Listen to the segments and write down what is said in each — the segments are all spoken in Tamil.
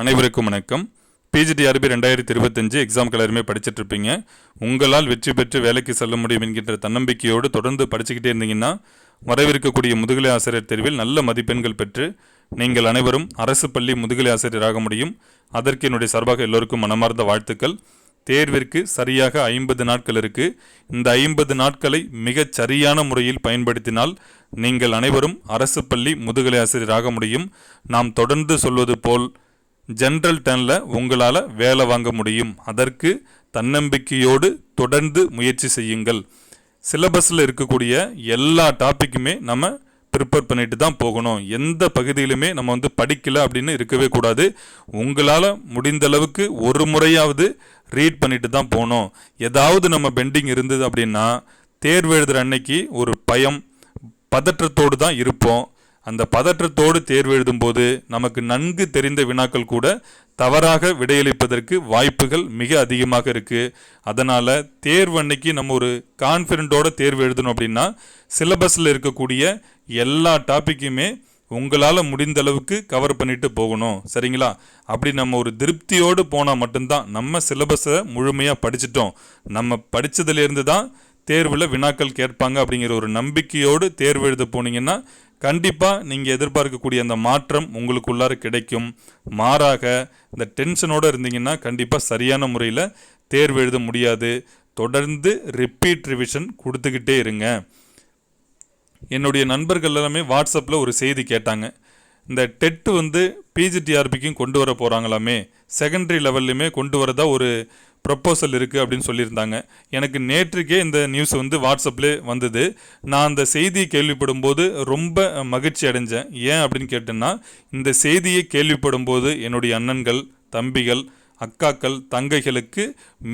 அனைவருக்கும் வணக்கம். பிஜிடிஆர்பி ரெண்டாயிரத்தி இருபத்தஞ்சு எக்ஸாம்க்கு எல்லாருமே படிச்சுட்டு இருப்பீங்க. உங்களால் வெற்றி பெற்று வேலைக்கு செல்ல முடியும் என்கின்ற தன்னம்பிக்கையோடு தொடர்ந்து படிச்சுக்கிட்டே இருந்தீங்கன்னா வரவிருக்கக்கூடிய முதுகலை ஆசிரியர் தேர்வில் நல்ல மதிப்பெண்கள் பெற்று நீங்கள் அனைவரும் அரசு பள்ளி முதுகலை ஆசிரியராக முடியும். அதற்கு என்னுடைய சார்பாக எல்லோருக்கும் மனமார்ந்த வாழ்த்துக்கள். தேர்விற்கு சரியாக ஐம்பது நாட்கள் இருக்குது இந்த ஐம்பது நாட்களை மிகச் சரியான முறையில் பயன்படுத்தினால் நீங்கள் அனைவரும் அரசு பள்ளி முதுகலை ஆசிரியராக முடியும். நாம் தொடர்ந்து சொல்வது போல் ஜென்ரல் டர்னில் உங்களால் வேலை வாங்க முடியும். அதற்கு தன்னம்பிக்கையோடு தொடர்ந்து முயற்சி செய்யுங்கள். சிலபஸில் இருக்கக்கூடிய எல்லா டாப்பிக்குமே நம்ம ப்ரிப்பேர் பண்ணிட்டு தான் போகணும். எந்த பகுதியிலுமே நம்ம வந்து படிக்கலை அப்படின்னு இருக்கவே கூடாது. உங்களால் முடிந்த அளவுக்கு ஒரு முறையாவது ரீட் பண்ணிட்டு தான் போகணும். ஏதாவது நம்ம பெண்டிங் இருந்தது அப்படின்னா தேர்வு எழுதுகிற அன்னைக்கு ஒரு பயம் பதற்றத்தோடு தான் இருப்போம். அந்த பதற்றத்தோடு தேர்வு எழுதும்போது நமக்கு நன்கு தெரிந்த வினாக்கள் கூட தவறாக விடையளிப்பதற்கு வாய்ப்புகள் மிக அதிகமாக இருக்குது அதனால் தேர்வு அன்னைக்கு நம்ம ஒரு கான்ஃபிடென்ட்டோட தேர்வு எழுதணும் அப்படின்னா சிலபஸில் இருக்கக்கூடிய எல்லா டாப்பிக்குமே உங்களால் முடிந்த அளவுக்கு கவர் பண்ணிட்டு போகணும். சரிங்களா? அப்படி நம்ம ஒரு திருப்தியோடு போனால் மட்டும்தான் நம்ம சிலபஸை முழுமையாக படிச்சிட்டோம். நம்ம படித்ததுலேருந்து தான் தேர்வில் வினாக்கள் கேட்பாங்க அப்படிங்கிற ஒரு நம்பிக்கையோடு தேர்வு எழுத போனீங்கன்னா கண்டிப்பாக நீங்கள் எதிர்பார்க்கக்கூடிய அந்த மாற்றம் உங்களுக்குள்ளார கிடைக்கும். மாறாக இந்த டென்ஷனோடு இருந்தீங்கன்னா கண்டிப்பாக சரியான முறையில் தேர்வு எழுத முடியாது. தொடர்ந்து ரிப்பீட் ரிவிஷன் கொடுத்துக்கிட்டே இருங்க. என்னுடைய நண்பர்கள் எல்லாமே வாட்ஸ்அப்பில் ஒரு செய்தி கேட்டாங்க. இந்த டெட்டு வந்து பிஜிடிஆர்பிக்கும் கொண்டு வர போகிறாங்களாமே செகண்டரி லெவல்லையுமே கொண்டு வரதா ஒரு ப்ரப்போசல் இருக்குது அப்படின்னு சொல்லியிருந்தாங்க. எனக்கு நேற்றுக்கே இந்த நியூஸ் வந்து வாட்ஸ்அப்லேயே வந்தது. நான் அந்த செய்தியை கேள்விப்படும் போது ரொம்ப மகிழ்ச்சி அடைஞ்சேன். ஏன் அப்படின்னு கேட்டேன்னா இந்த செய்தியை கேள்விப்படும் போது என்னுடைய அண்ணன்கள் தம்பிகள் அக்காக்கள் தங்கைகளுக்கு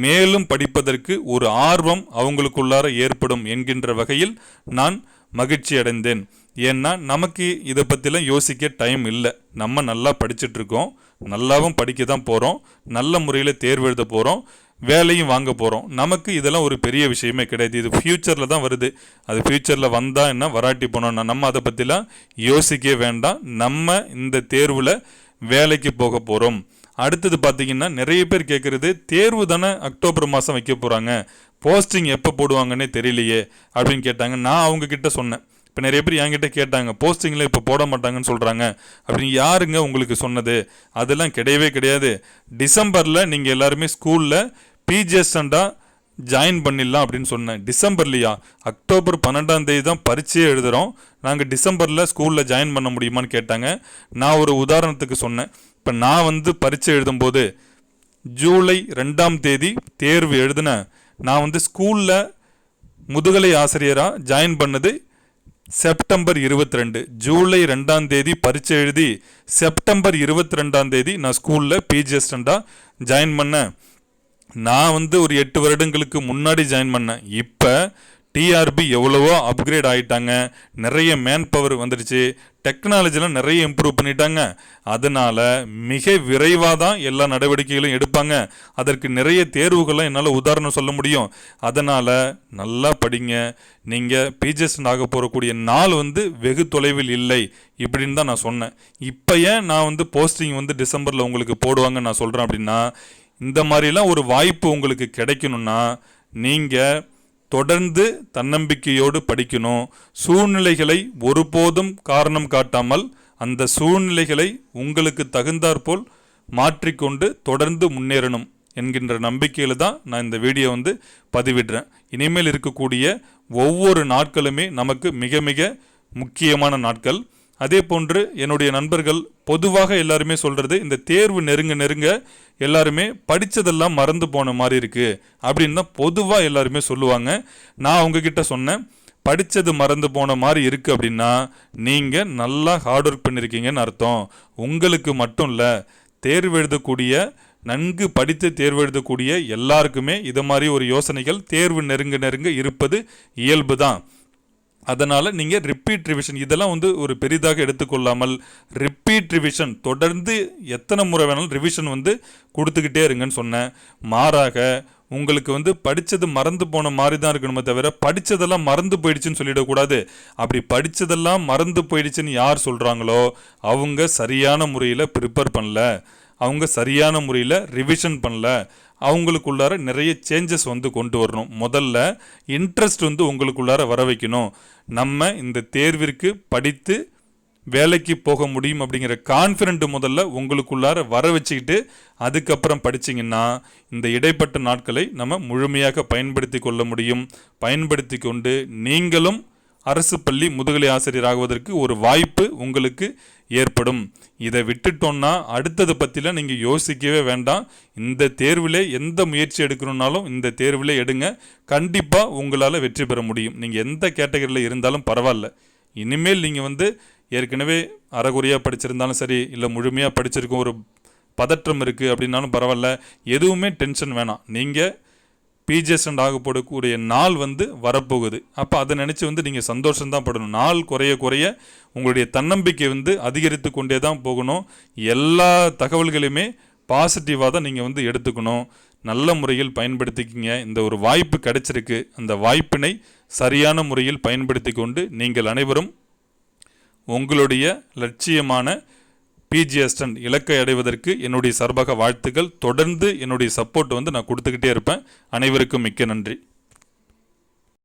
மேலும் படிப்பதற்கு ஒரு ஆர்வம் அவங்களுக்குள்ளார ஏற்படும் என்கின்ற வகையில் நான் மகிழ்ச்சி அடைந்தேன். ஏன்னா நமக்கு இதை பற்றிலாம் யோசிக்க டைம் இல்லை. நம்ம நல்லா படிச்சுட்ருக்கோம் நல்லாவும் படிக்க தான் போகிறோம் நல்ல முறையில் தேர்வு எழுத போகிறோம் வேலையும் வாங்க போகிறோம் நமக்கு இதெல்லாம் ஒரு பெரிய விஷயமே கிடையாது. இது ஃப்யூச்சரில் தான் வருது. அது ஃப்யூச்சரில் வந்தால் என்ன? வராட்டி போனோம்னா நம்ம அதை பற்றிலாம் யோசிக்கவே வேண்டாம். நம்ம இந்த தேர்வில் வேலைக்கு போக போகிறோம் அடுத்தது பார்த்தீங்கன்னா நிறைய பேர் கேட்குறது தேர்வு தானே அக்டோபர் மாதம் வைக்க போகிறாங்க போஸ்டிங் எப்போ போடுவாங்கன்னே தெரியலையே அப்படின்னு கேட்டாங்க. நான் அவங்கக்கிட்ட சொன்னேன். இப்போ நிறைய பேர் என்கிட்ட கேட்டாங்க போஸ்டிங்கில் இப்போ போட மாட்டாங்கன்னு சொல்கிறாங்க அப்படின்னு யாருங்க உங்களுக்கு சொன்னது? அதெல்லாம் கிடையவே கிடையாது. டிசம்பரில் நீங்கள் எல்லாருமே ஸ்கூலில் பிஜிஎஸ்டண்டாக ஜாயின் பண்ணிடலாம் அப்படின்னு சொன்னேன். டிசம்பர்லையா? அக்டோபர் பன்னெண்டாம் தேதி தான் பரீட்சையே எழுதுகிறோம் நாங்கள் டிசம்பரில் ஸ்கூலில் ஜாயின் பண்ண முடியுமான்னு கேட்டாங்க. நான் ஒரு உதாரணத்துக்கு சொன்னேன். இப்போ நான் வந்து பரீட்சை எழுதும்போது ஜூலை ரெண்டாம் தேதி தேர்வு எழுதினேன். நான் வந்து ஸ்கூலில் முதுகலை ஆசிரியராக ஜாயின் பண்ணது செப்டம்பர் இருபத்தி ரெண்டு ஜூலை ரெண்டாம் தேதி பரீட்சை எழுதி செப்டம்பர் இருபத்தி ரெண்டாம் தேதி நான் ஸ்கூலில் பிஜி அசிஸ்டண்டாக ஜாயின் பண்ணேன். நான் வந்து ஒரு எட்டு வருடங்களுக்கு முன்னாடி ஜாயின் பண்ணேன். இப்போ டிஆர்பி எவ்வளவோ அப்கிரேட் ஆகிட்டாங்க நிறைய மேன் பவர் வந்துடுச்சு டெக்னாலஜிலாம் நிறைய இம்ப்ரூவ் பண்ணிட்டாங்க. அதனால் மிக விரைவாக தான் எல்லா நடவடிக்கைகளும் எடுப்பாங்க. அதற்கு நிறைய தேர்வுகள்லாம் என்னால் உதாரணம் சொல்ல முடியும். அதனால் நல்லா படிங்க. நீங்கள் பிஜிஎஸ் ஆக போகக்கூடிய நாள் வந்து வெகு தொலைவில் இல்லை இப்படின்னு தான் நான் சொன்னேன். இப்போ ஏன் நான் வந்து போஸ்டிங் வந்து டிசம்பரில் உங்களுக்கு போடுவாங்க நான் சொல்கிறேன் அப்படின்னா இந்த மாதிரிலாம் ஒரு வாய்ப்பு உங்களுக்கு கிடைக்கணும்னா நீங்கள் தொடர்ந்து தன்னம்பிக்கையோடு படிக்கணும். சூழ்நிலைகளை ஒருபோதும் காரணம் காட்டாமல் அந்த சூழ்நிலைகளை உங்களுக்கு தகுந்தாற்போல் மாற்றிக்கொண்டு தொடர்ந்து முன்னேறணும் என்கின்ற நம்பிக்கையில் தான் நான் இந்த வீடியோ வந்து பதிவிடுறேன். இனிமேல் இருக்கக்கூடிய ஒவ்வொரு நாட்களுமே நமக்கு மிக மிக முக்கியமான நாட்கள். அதே போன்று என்னுடைய நண்பர்கள் பொதுவாக எல்லாருமே சொல்கிறது இந்த தேர்வு நெருங்க நெருங்க எல்லாருமே படித்ததெல்லாம் மறந்து போன மாதிரி இருக்குது அப்படின்னு தான் பொதுவாக எல்லாருமே சொல்லுவாங்க. நான் அவங்கக்கிட்ட சொன்னேன் படித்தது மறந்து போன மாதிரி இருக்குது அப்படின்னா நீங்கள் நல்லா ஹார்ட் ஒர்க் பண்ணியிருக்கீங்கன்னு அர்த்தம். உங்களுக்கு மட்டும் இல்லை தேர்வு எழுதக்கூடிய நன்கு படித்து தேர்வு எழுதக்கூடிய எல்லாருக்குமே இது மாதிரி ஒரு யோசனைகள் தேர்வு நெருங்க நெருங்க இருப்பது இயல்பு தான். அதனால் நீங்கள் ரிப்பீட் ரிவிஷன் இதெல்லாம் வந்து ஒரு பெரிதாக எடுத்துக்கொள்ளாமல் ரிப்பீட் ரிவிஷன் தொடர்ந்து எத்தனை முறை வேணாலும் ரிவிஷன் வந்து கொடுத்துக்கிட்டே இருங்கன்னு சொன்னேன். மாறாக உங்களுக்கு வந்து படித்தது மறந்து போன மாதிரி தான் இருக்கணுமே தவிர படித்ததெல்லாம் மறந்து போயிடுச்சுன்னு சொல்லிடக்கூடாது. அப்படி படித்ததெல்லாம் மறந்து போயிடுச்சுன்னு யார் சொல்கிறாங்களோ அவங்க சரியான முறையில் ப்ரிப்பேர் பண்ணல. அவங்க சரியான முறையில் ரிவிஷன் பண்ணல. அவங்களுக்குள்ளார நிறைய சேஞ்சஸ் வந்து கொண்டு வரணும். முதல்ல இன்ட்ரெஸ்ட் வந்து உங்களுக்குள்ளார வர வைக்கணும். நம்ம இந்த தேர்விற்கு படித்து வேலைக்கு போக முடியும் அப்படிங்கிற கான்ஃபிடென்ட் முதல்ல உங்களுக்குள்ளார வர வச்சுக்கிட்டு அதுக்கப்புறம் படிச்சிங்கன்னா இந்த இடைப்பட்ட நாட்களை நம்ம முழுமையாக பயன்படுத்தி கொள்ள முடியும். பயன்படுத்தி கொண்டு நீங்களும் அரசு பள்ளி முதுகலை ஆசிரியர் ஆகுவதற்கு ஒரு வாய்ப்பு உங்களுக்கு ஏற்படும். இதை விட்டுட்டோம்னா அடுத்தது பற்றிலாம் நீங்கள் யோசிக்கவே வேண்டாம். இந்த தேர்வில் எந்த முயற்சி எடுக்கணுன்னாலும் இந்த தேர்வில் எடுங்க. கண்டிப்பாக உங்களால் வெற்றி பெற முடியும். நீங்கள் எந்த கேட்டகரியில் இருந்தாலும் பரவாயில்ல. இனிமேல் நீங்கள் வந்து ஏற்கனவே அறகுறையாக படிச்சிருந்தாலும் சரி இல்லை முழுமையாக படிச்சிருக்கோம் ஒரு பதற்றம் இருக்குது அப்படின்னாலும் பரவாயில்ல. எதுவுமே டென்ஷன் வேணாம். நீங்கள் பிஜிஎஸ்டண்ட் ஆகப்படக்கூடிய நாள் வந்து வரப்போகுது. அப்போ அதை நினச்சி வந்து நீங்கள் சந்தோஷம்தான் படணும். நாள் குறைய குறைய உங்களுடைய தன்னம்பிக்கை வந்து அதிகரித்து கொண்டே தான் போகணும். எல்லா தகவல்களையுமே பாசிட்டிவாக தான் நீங்கள் வந்து எடுத்துக்கணும். நல்ல முறையில் பயன்படுத்திக்கிங்க. இந்த ஒரு வாய்ப்பு கிடைச்சிருக்கு. அந்த வாய்ப்பினை சரியான முறையில் பயன்படுத்தி கொண்டு நீங்கள் அனைவரும் உங்களுடைய லட்சியமான பிஜிஎஸ்டன் இலக்கை அடைவதற்கு என்னுடைய சார்பாக வாழ்த்துக்கள். தொடர்ந்து என்னுடைய சப்போர்ட் வந்து நான் கொடுத்துக்கிட்டே இருப்பேன். அனைவருக்கும் மிக்க நன்றி.